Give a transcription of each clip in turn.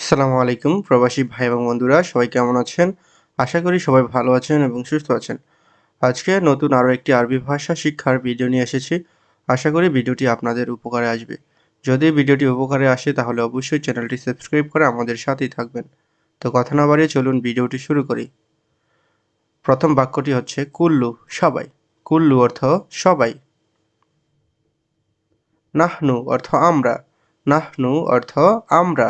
আসসালামু আলাইকুম, প্রবাসী ভাই এবং বন্ধুরা, সবাই কেমন আছেন? আশা করি সবাই ভালো আছেন এবং সুস্থ আছেন। আজকে নতুন আরও একটি আরবি ভাষা শিক্ষার ভিডিও নিয়ে এসেছি। আশা করি ভিডিওটি আপনাদের উপকারে আসবে। যদি ভিডিওটি উপকারে আসে, তাহলে অবশ্যই চ্যানেলটি সাবস্ক্রাইব করে আমাদের সাথেই থাকবেন। তো কথা না বাড়িয়ে চলুন ভিডিওটি শুরু করি। প্রথম বাক্যটি হচ্ছে কুল্লু, সবাই। কুল্লু অর্থ সবাই। নাহনু অর্থ আমরা। নাহনু অর্থ আমরা।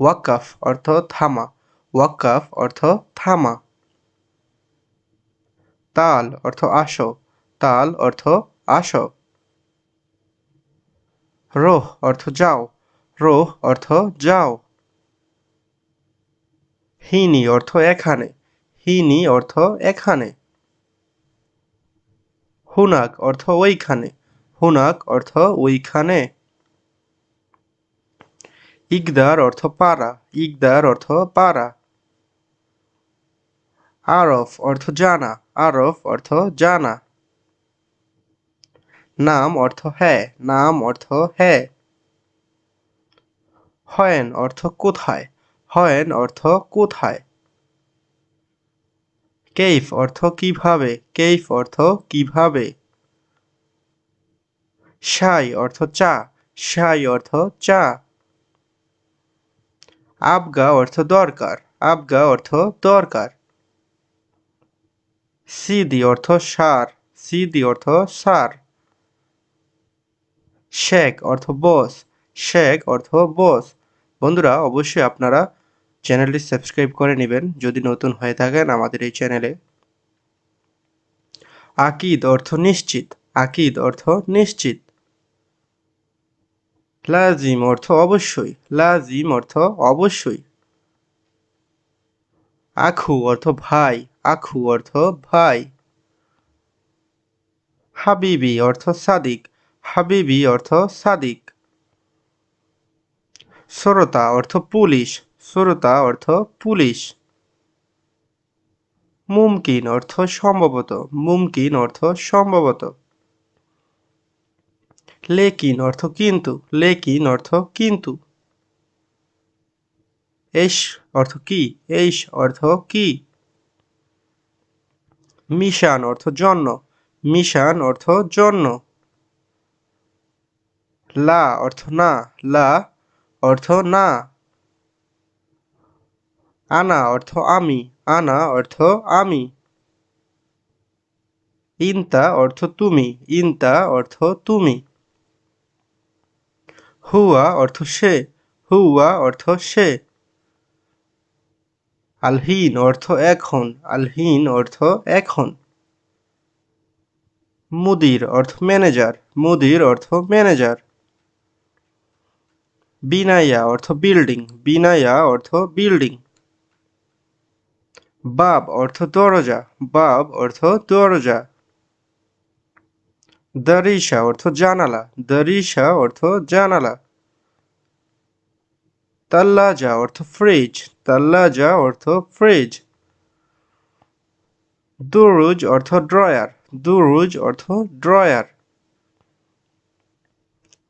ওয়াকাফ অর্থ থামা, ওয়াকাফ অর্থ থামা। তাল অর্থ আসো, তাল অর্থ আসো। রোহ অর্থ যাও, রোহ অর্থ যাও। হিনি অর্থ এখানে, হিনি অর্থ এখানে। হুনাক অর্থ ওইখানে, হুনাক অর্থ ওইখানে। ইকদার অর্থ পারা, ইকদার অর্থ পারা। আরফ অর্থ জানা, আরফ অর্থ জানা। নাম অর্থ হ্যাঁ নাম অর্থ হ্যাঁ হয়েন অর্থ কোথায়, হয়েন অর্থ কোথায়। কেইফ অর্থ কীভাবে, কেইফ অর্থ কীভাবে। শাই অর্থ চা, শাই অর্থ চা। আবগা অর্থ দরকার, আবগা অর্থ দরকার। সিদি অর্থ সার, সিদি অর্থ সার। শেখ অর্থ বস শেখ অর্থ বস। বন্ধুরা, অবশ্যই আপনারা চ্যানেলটি সাবস্ক্রাইব করে নেবেন, যদি নতুন হয়ে থাকেন আমাদের এই চ্যানেলে। আকিদ অর্থ নিশ্চিত, আকিদ অর্থ নিশ্চিত। লাজিম অর্থ অবশ্যই, লাজিম অর্থ অবশ্যই। আখু অর্থ ভাই, আখু অর্থ ভাই। হাবিবি অর্থ সাদিক, হাবিবি অর্থ সাদিক। শ্রোতা অর্থ পুলিশ শ্রোতা অর্থ পুলিশ। মুমকিন অর্থ সম্ভবত, মুমকিন অর্থ সম্ভবত। লেকিন অর্থ কিন্তু, লেকিন অর্থ কিন্তু। এস অর্থ কি? এইস অর্থ কি? মিশান অর্থ জন্য, মিশান অর্থ জন্য। লা অর্থ না, লা অর্থ না। আনা অর্থ আমি, আনা অর্থ আমি। ইনতা অর্থ তুমি, ইনতা অর্থ তুমি। হুয়া অর্থ সে, হুয়া অর্থ সে। আলহীন অর্থ এখন, আলহীন অর্থ এখন। মুদির অর্থ ম্যানেজার, মুদির অর্থ ম্যানেজার। বিনাইয়া অর্থ বিল্ডিং বিনাইয়া অর্থ বিল্ডিং। বাব অর্থ দরজা, বাব অর্থ দরজা। দরিশা অর্থ জানালা, দরিশা অর্থ জানালা। তাল্লাজা অর্থ ফ্রিজ তাল্লাজা অর্থ ফ্রিজ দুরুজ অর্থ ড্রয়ার দুরুজ অর্থ ড্রয়ার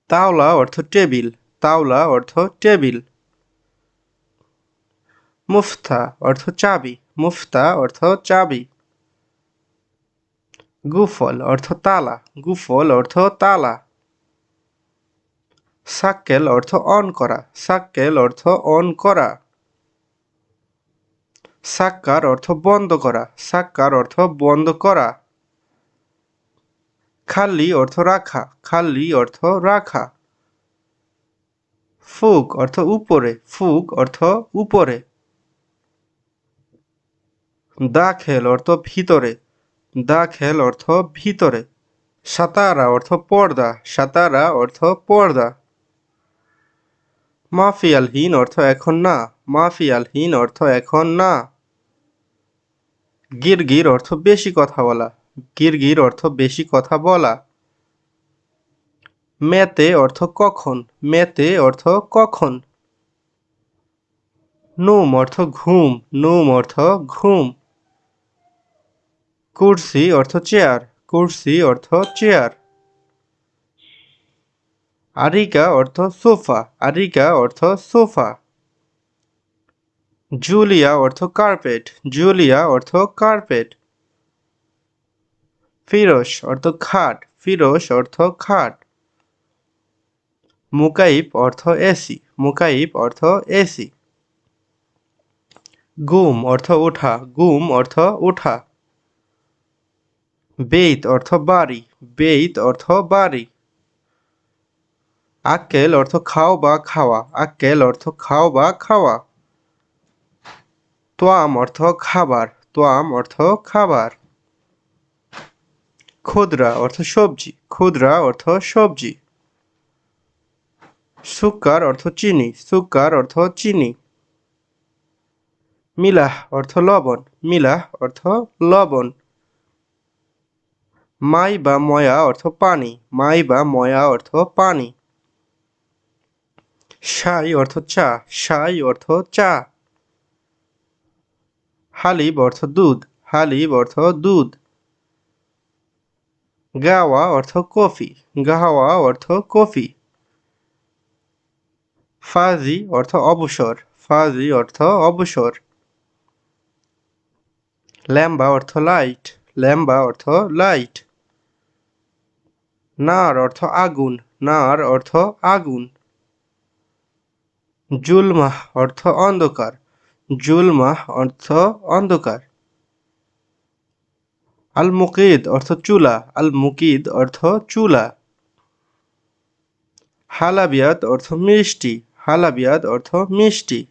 তাওলা অর্থ টেবিল তাওলা অর্থ টেবিল মুফতা অর্থ চাবি, মুফতা অর্থ চাবি। গুফল অর্থ তালা। গুফল অর্থ তালা। সাক্কেল অর্থ অন করা। সাক্কেল অর্থ অন করা। সাক্কার অর্থ বন্ধ করা। সাক্কার অর্থ বন্ধ করা। খালি অর্থ রাখা। খালি অর্থ রাখা। ফুক অর্থ উপরে। ফুক অর্থ উপরে। দাখেল অর্থ ভিতরে। দাখেল অর্থ ভিতরে। সাতারা অর্থ পর্দা, সাতারা অর্থ পর্দা। মাফিয়ালহীন অর্থ এখন না, মাফিয়ালহীন অর্থ এখন না। গিরগির অর্থ বেশি কথা বলা, গিরগির অর্থ বেশি কথা বলা। মেতে অর্থ কখন, মেতে অর্থ কখন। নুম অর্থ ঘুম, নুম অর্থ ঘুম। কুর্সি অর্থ চেয়ার, কুর্সি অর্থ চেয়ার। আরিকা অর্থ সোফা, আরিকা অর্থ সোফা। জুলিয়া অর্থ কার্পেট, জুলিয়া অর্থ কার্পেট। ফিরোস অর্থ খাট ফিরোস অর্থ খাট। মুকাইব অর্থ এসি, মুকাইব অর্থ এসি। গুম অর্থ ওঠা, গুম অর্থ ওঠা। বেইত অর্থ বাড়ি, বেইত অর্থ বাড়ি। আক্কেল অর্থ খাও বা খাওয়া, আক্কেল অর্থ খাও বা খাওয়া। তোয়াম অর্থ খাবার তোয়াম অর্থ খাবার। খুদরা অর্থ সবজি, খুদরা অর্থ সবজি। সুকার অর্থ চিনি সুকার অর্থ চিনি। মিলাহ অর্থ লবণ, মিলাহ অর্থ লবণ। মাই বা ময়া অর্থ পানি, মাই বা ময়া অর্থ পানি। সাই অর্থ চা, সাই অর্থ চা। হালিব অর্থ দুধ, হালিব অর্থ দুধ। গাওয়া অর্থ কফি, গাওয়া অর্থ কফি। ফাজি অর্থ অবসর, ফাজি অর্থ অবসর। ল্যাম্বা অর্থ লাইট, ল্যাম্বা অর্থ লাইট। নার অর্থ আগুন, নার অর্থ আগুন। জুলমাহ অর্থ অন্ধকার, জুলমাহ অর্থ অন্ধকার। আল মুকিদ অর্থ চুলা আল মুকিদ অর্থ চুলা। হালাবিয়াত অর্থ মিষ্টি, হালাবিয়াত অর্থ মিষ্টি।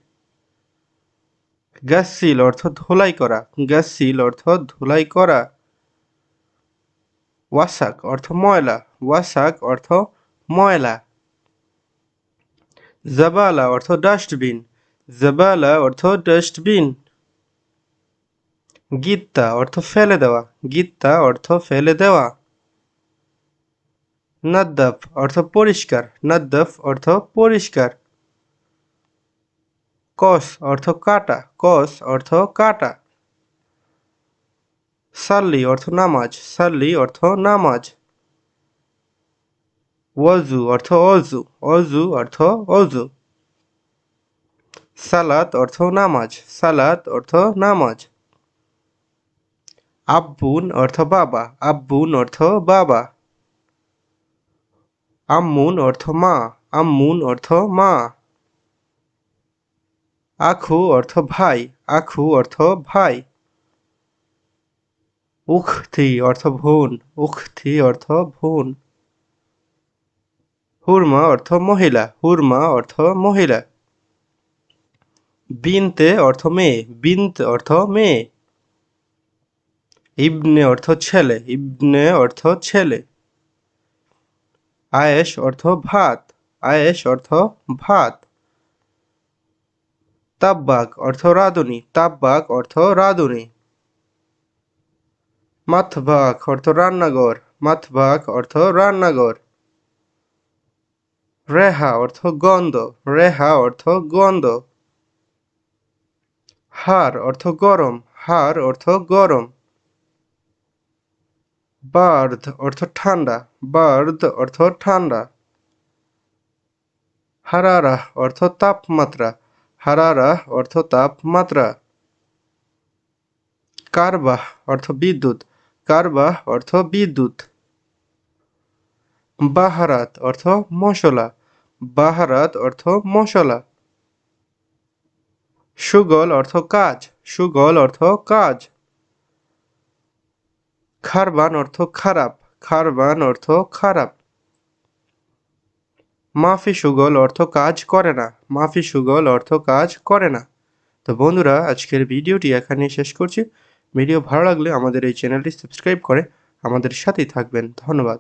গাসিল অর্থ ধোলাই করা গাসিল অর্থ ধোলাই করা। ওয়াসাক অর্থ ময়লা ওয়াসাক অর্থ ময়লা। জাবালা অর্থ ডাস্টবিন। জাবালা অর্থ ডাস্টবিন। গিত্তা অর্থ ফেলে দেওয়া। গিত্তা অর্থ ফেলে দেওয়া। নাদ্দাফ অর্থ পরিষ্কার। নাদ্দাফ অর্থ পরিষ্কার। কস অর্থ কাটা। কস অর্থ কাটা। সাল্লি অর্থ নামাজ। সাল্লি অর্থ নামাজ। ওয়াজু অর্থ অজু অজু অর্থ অজু সালাত অর্থ নামাজ, সালাত অর্থ নামাজ। আব্বুন অর্থ বাবা, আব্বুন অর্থ বাবা। আম্মুন অর্থ মা, আম্মুন অর্থ মা। আখু অর্থ ভাই, আখু অর্থ ভাই। উখথি অর্থ বোন উখথি অর্থ বোন। হুরমা অর্থ মহিলা, হুরমা অর্থ মহিলা। বিনতে অর্থ মেয়ে, বিন্ত অর্থ মেয়ে। ইবনে অর্থ ছেলে, ইবনে অর্থ ছেলে। আয়েশ অর্থ ভাত, আয়েশ অর্থ ভাত। তাব্বাক অর্থ রাঁধুনি, তাব্বাক অর্থ রাঁধুনি। মাথবাক অর্থ রান্নাঘর মাথবাক অর্থ রান্নাঘর। রেহা অর্থ গন্ধ, রেহা অর্থ গন্ধ। হার অর্থ গরম, হার অর্থ গরম। বার্ধ অর্থ ঠান্ডা, বার্ধ অর্থ ঠান্ডা। হারারা অর্থ তাপমাত্রা, হারারা অর্থ তাপমাত্রা। কারবাহ অর্থ বিদ্যুৎ, কারবাহ অর্থ বিদ্যুৎ। বাহারাত অর্থ মশলা। বাহারাত অর্থ মশলা। সুগল অর্থ কাজ। সুগল অর্থ কাজ। খারবান অর্থ খারাপ। খারবান অর্থ খারাপ। মাফি সুগল অর্থ কাজ করে না। মাফি সুগল অর্থ কাজ করে না। তো বন্ধুরা, আজকের ভিডিওটি এখানে শেষ করছি। ভিডিও ভালো লাগলে আমাদের এই চ্যানেলটি সাবস্ক্রাইব করে আমাদের সাথেই থাকবেন। ধন্যবাদ।